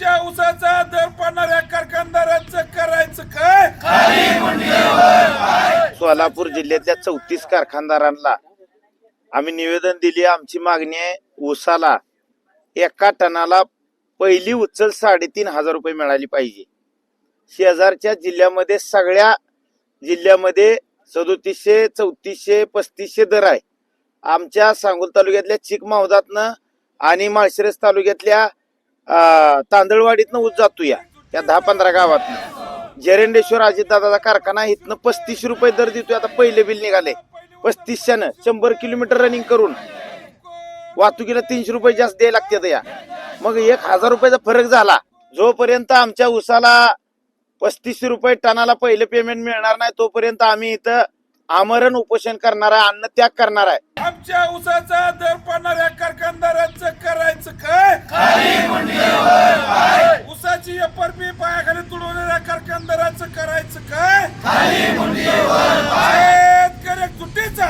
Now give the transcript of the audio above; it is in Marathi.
आमच्या ऊसाचा दर पाडणाऱ्या कारखानदारांचं करायचं काय? सोलापूर जिल्ह्यातल्या चौतीस कारखानदारांना आम्ही निवेदन दिली आमची मागणी आहे ऊसाला एका टनाला पहिली उचल साडेतीन हजार रुपये मिळाली पाहिजे. शेजारच्या जिल्ह्यामध्ये सगळ्या जिल्ह्यामध्ये सदोतीसशे चौतीसशे पस्तीसशे दर आहे. आमच्या सांगोल तालुक्यातल्या चिक मावदातनं आणि माळशिरस तालुक्यातल्या अं, तांदळवाडीतनं ऊस जातो या या दहा पंधरा गावात जरेंडेश्वर अजितदादाचा कारखाना इथनं पस्तीस रुपये दर देतोय. आता पहिले बिल निघाले. पस्तीसच्यानं शंभर किलोमीटर रनिंग करून वाहतुकीला तीनशे रुपये जास्त द्यायला लागते या. मग एक हजार रुपयाचा फरक झाला. जोपर्यंत आमच्या उसाला पस्तीसशे रुपये टनाला पहिले पेमेंट मिळणार नाही तोपर्यंत आम्ही इथं आमरण उपोषण करणार आहे अन्न त्याग करणार आहे. आमच्या उसाचा दर पाडणाऱ्या उसाची अप्पर मी पायाखाली तुडवलेल्या कारखानदाराचं करायचं काय? शेतकऱ्या तुटीचा